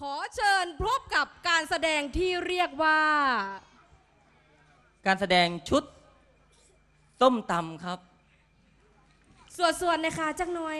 ขอเชิญพบกับการแสดงที่เรียกว่า การแสดงชุดส้มตำครับ ส่วนๆนะคะจักหน่อย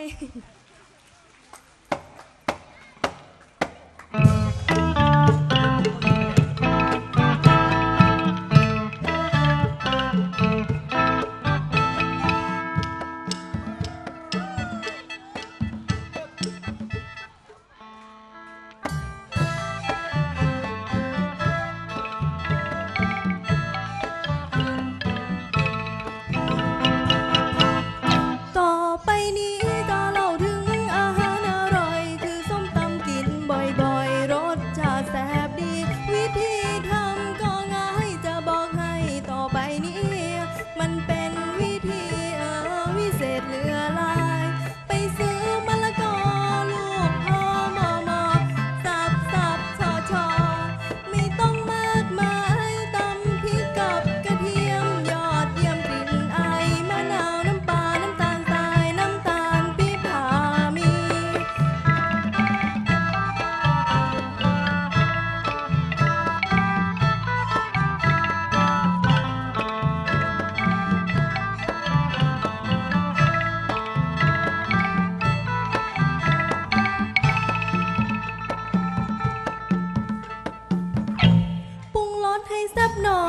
รุง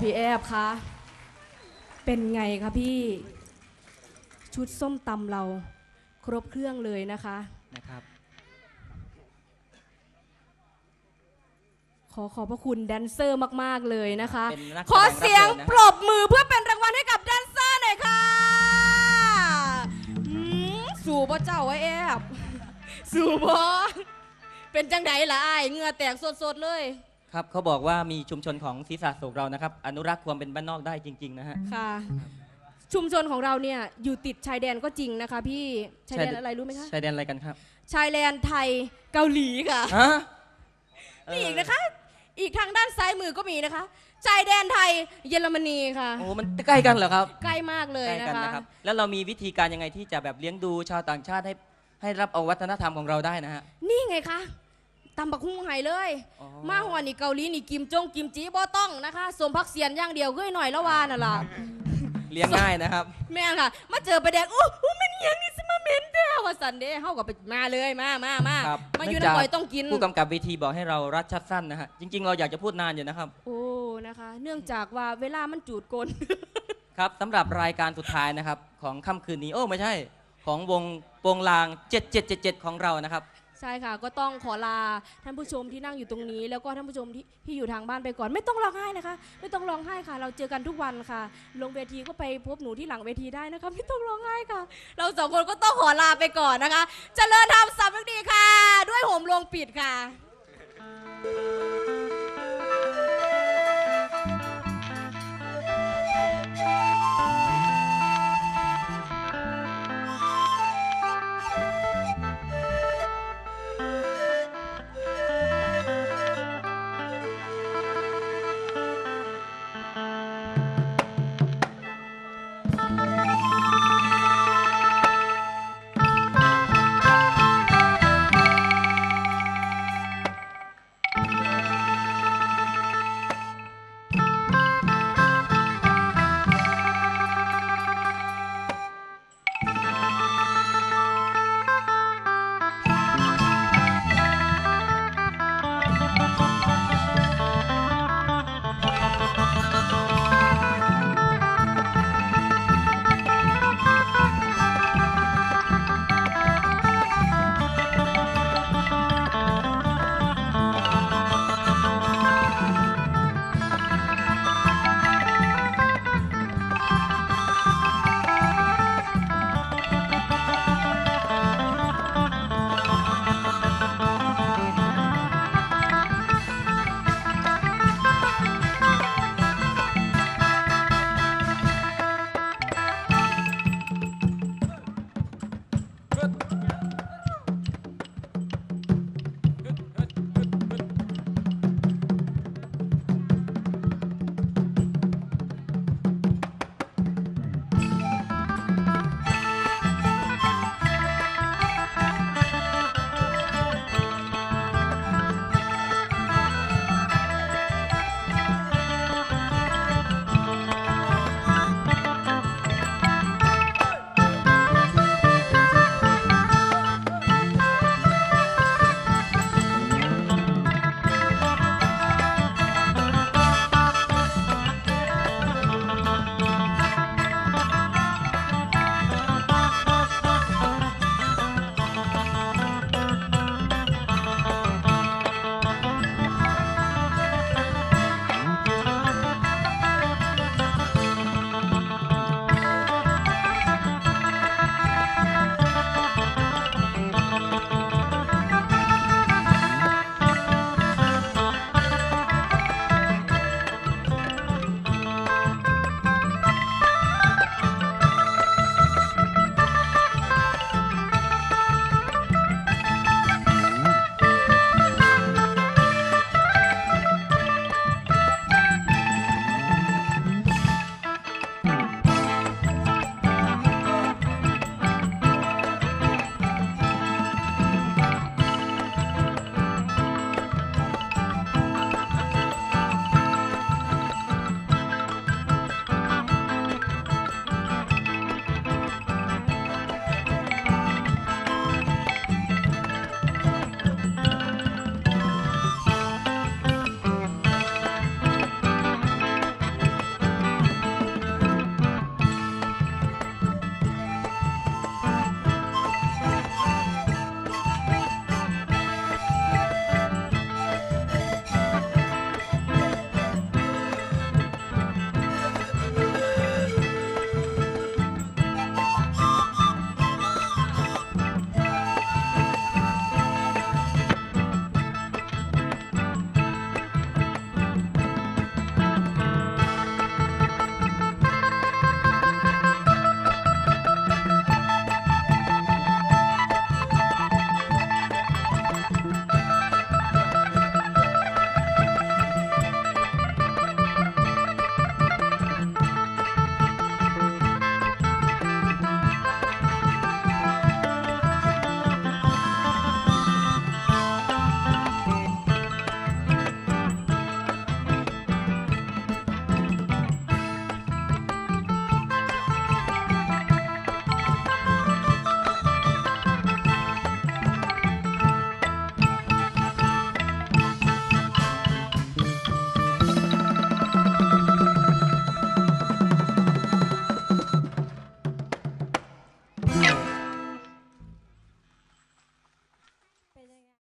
พี่แอบคะเป็นไงคะพี่ ชุดส้มตำเราครบเครื่องเลยนะคะ นะครับ ขอขอบพระคุณแดนเซอร์มาก ๆ เลยนะคะ เป็นนักขอเสียงแสดงรับเชิญนะ ปรบมือเพื่อเป็นรางวัลให้กับแดนเซอร์หน่อยค่ะอืมสู่พ่อเจ้าไว้แอบ สู่พ่อเป็นจังไดล่ะไอ้ายเหงื่อแตกสดๆเลย ครับเขาบอกว่ามีชุมชนของศรีษะโศกเรานะครับ อนุรักษ์ความเป็นบ้านนอกได้จริง ๆ นะฮะ ค่ะ ชุมชนของเราเนี่ยอยู่ติดชายแดนก็จริงนะคะพี่ชายแดนชายแดนอะไรรู้ไหมคะชายแดนอะไรกันครับ ชายแดนไทยเกาหลีค่ะฮะมีอีกนะคะ อีกทางด้านซ้ายมือก็มีนะคะชายแดนไทยเยอรมนีค่ะ โอ้ มันใกล้กันเหรอครับ ใกล้มากเลยใกล้นะกันคะนะครับ แล้วเรามีวิธีการยังไงที่จะแบบเลี้ยงดูชาวต่างชาติให้ให้รับเอาวัฒนธรรมของเราได้นะฮะ นี่ไงคะ ตำบักหุ่งไห้เลย อ๋อ มาหัวนี่เกาหลีนี่กิมจงกิมจีบ่ต้องนะคะสมพักเสียนอย่างเดียวก็หน่อยละวาน่ะล่ะ เลี้ยงง่ายนะครับ แม่นค่ะ มาเจอประแดกอู้อู้มันอิหยังนี่สมาเมนเด้อว่าสันเด้เฮาก็ไปมาเลยมามามาครับมาอยู่เนื่องน้ำจากก่อยต้องกิน ผู้กำกับเวทีบอกให้เรารัดชัดสั้นนะฮะ จริง ๆ เราอยากจะพูดนานอยู่นะครับ โอ้นะคะ เนื่องจากว่าเวลามันจูดกล ครับสำหรับรายการสุดท้ายนะครับ ของค่ำคืนนี้ โอ้ ไม่ใช่ ของวงโปงลาง 7777 ของเรานะครับ ใช่ค่ะ ก็ต้องขอลาท่านผู้ชมที่นั่งอยู่ตรงนี้ แล้วก็ท่านผู้ชมที่ที่อยู่ทางบ้านไปก่อน ไม่ต้องร้องไห้นะคะ ไม่ต้องร้องไห้ค่ะ เราเจอกันทุกวันค่ะ ลงเวทีก็ไปพบหนูที่หลังเวทีได้นะคะ ไม่ต้องร้องไห้ค่ะ เราสองคนก็ต้องขอลาไปก่อนนะคะ เจริญธรรมสำนึกดีค่ะ ด้วยโหมลงปิดค่ะ